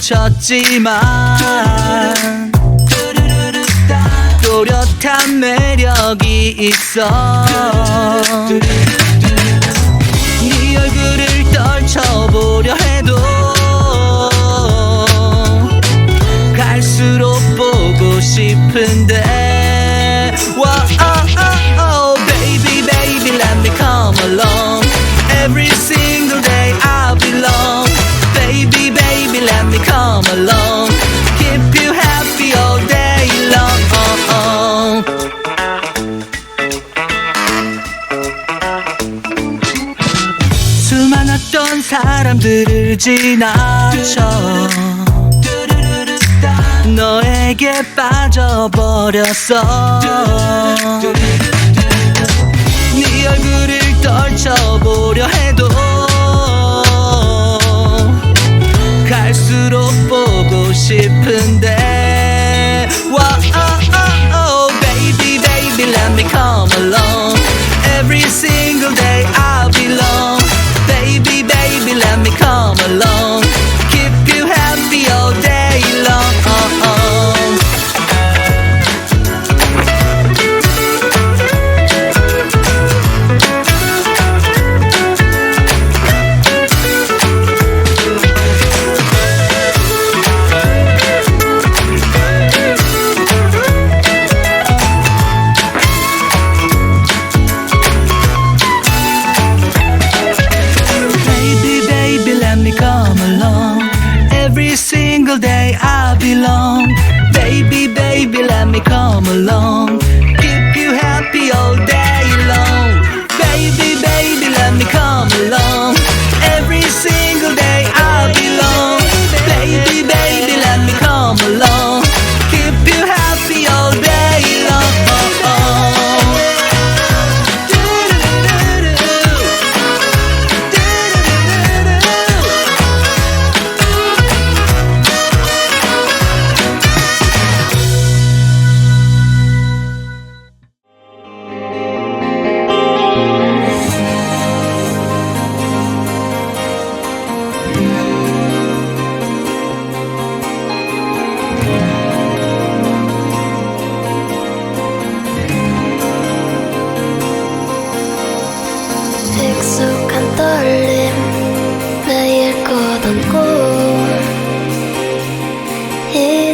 쳤지만 또렷한 매력이 있어. 네 얼굴을 떨쳐보려 해도 지나쳐 너에게 빠져버렸어 네 얼굴을 떨쳐보려 해도 갈수록 보고 싶은데 Wow, oh, oh, oh, baby, baby, let me come along Baby, baby, let me come along.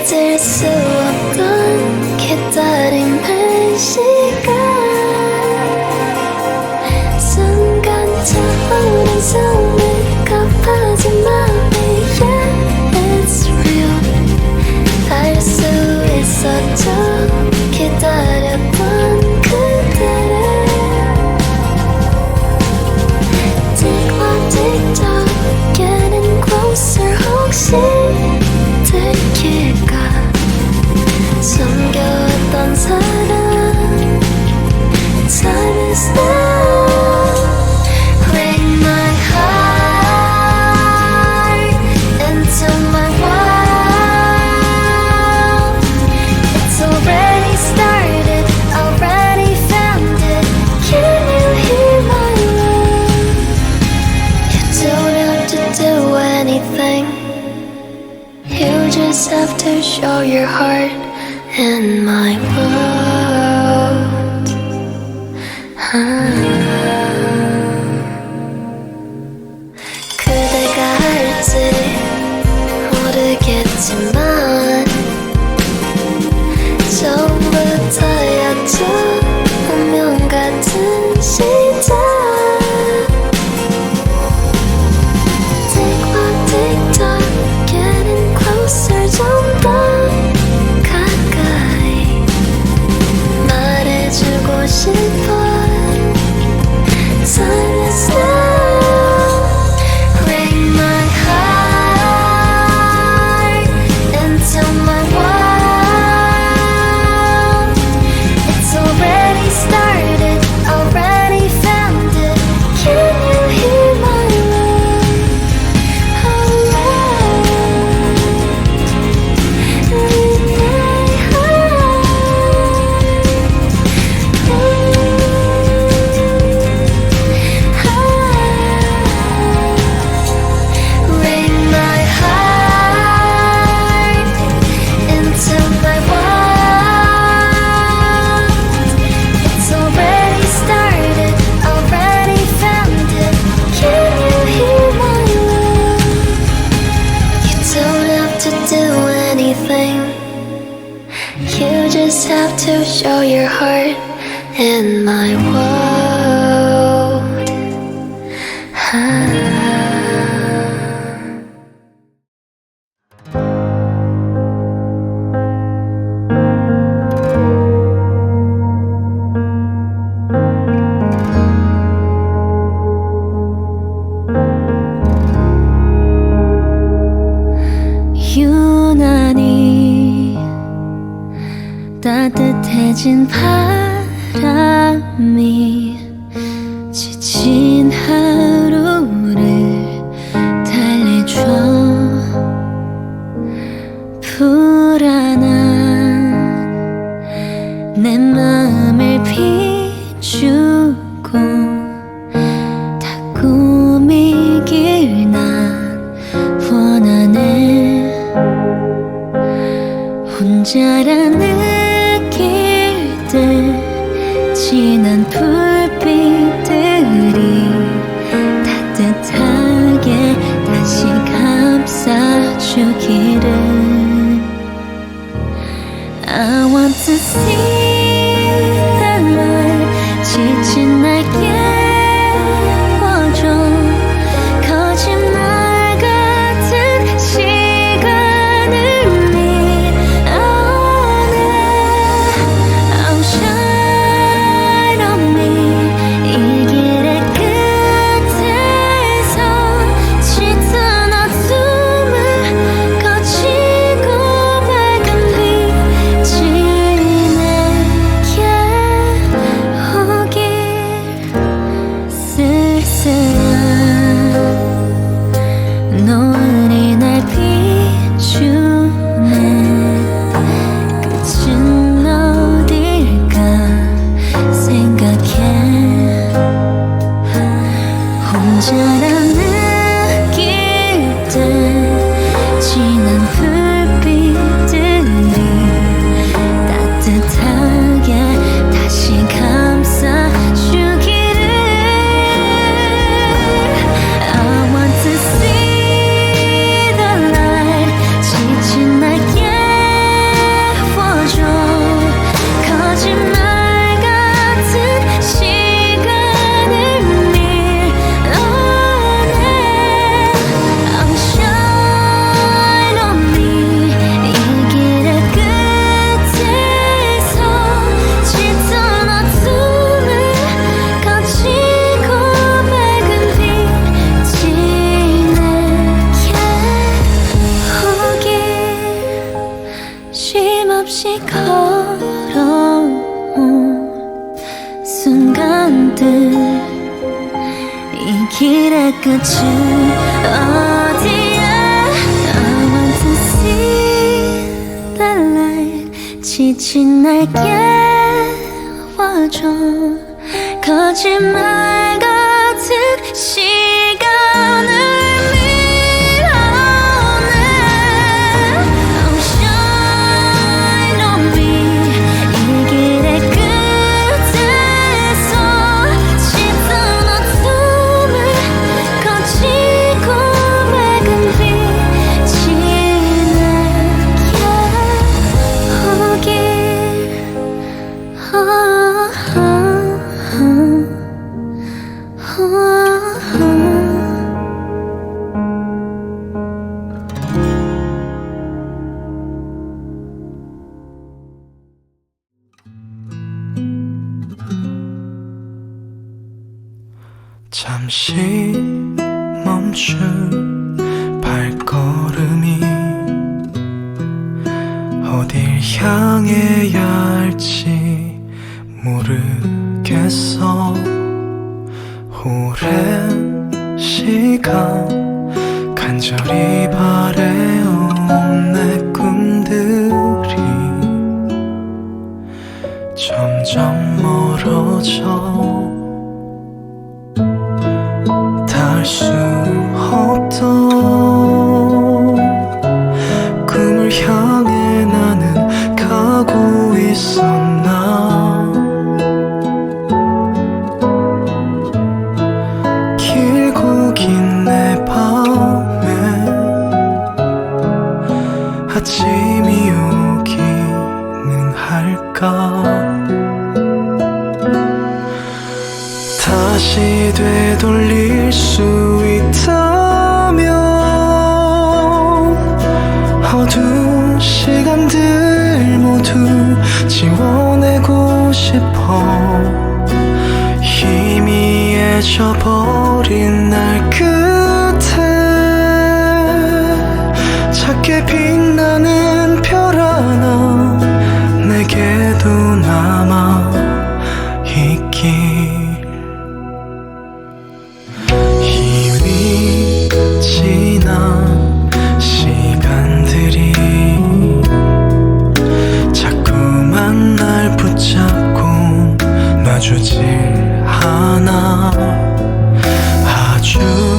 잊을 수 없던 기다림의 시간 shoes. Oh. 끝은 어디야 I want to see the light 지친 날 깨워줘 거짓말 같은 시 生 지워내고 싶어. 희미해져 버린 날 끝에 작게 빛나는 봐주지 않아. 아주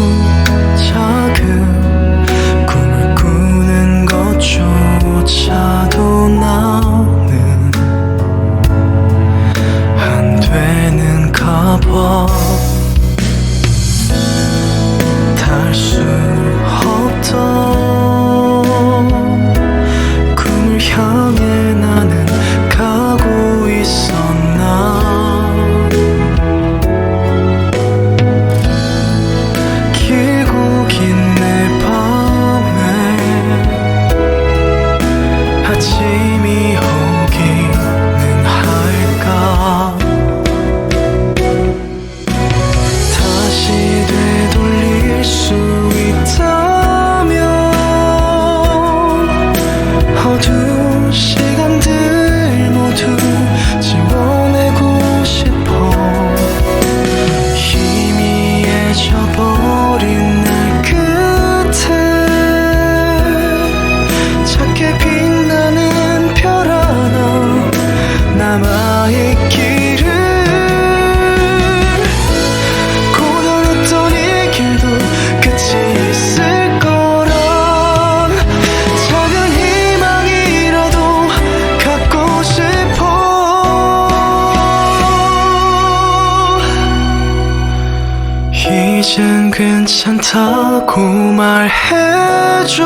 말해줘.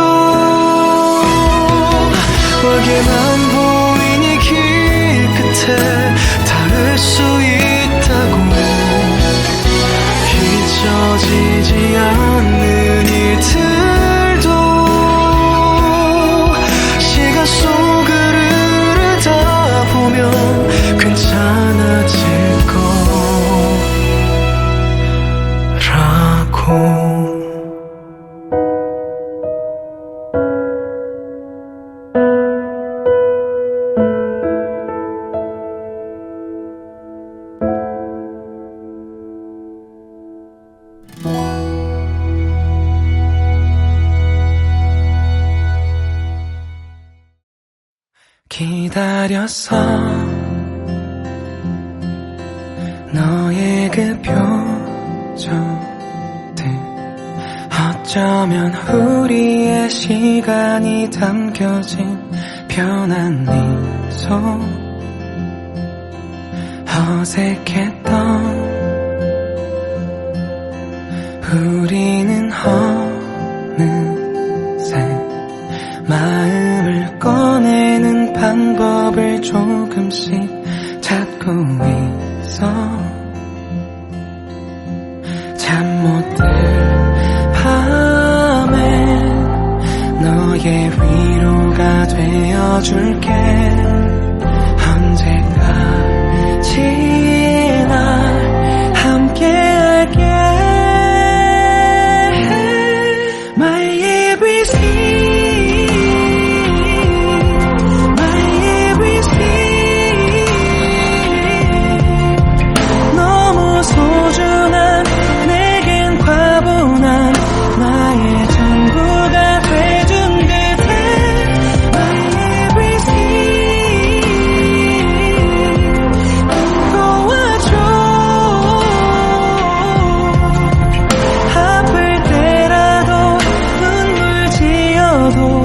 내게만 보 생겼어 너의 그 표정들 어쩌면 우리의 시간이 담겨진 편한 미소 어색했던 우리는 어느 조금씩 찾고 있어. 있어도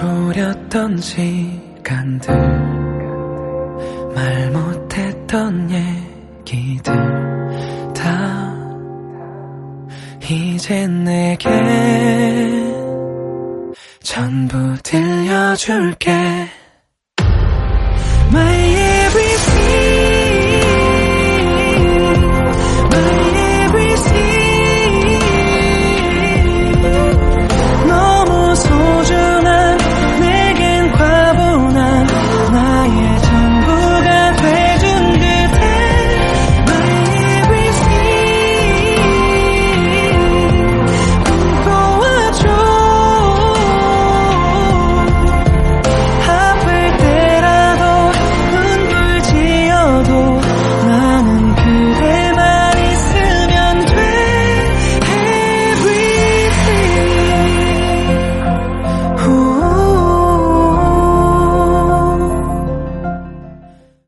소렸던 시간들 말 못했던 얘기들 다 이제 내게 전부 들려줄게.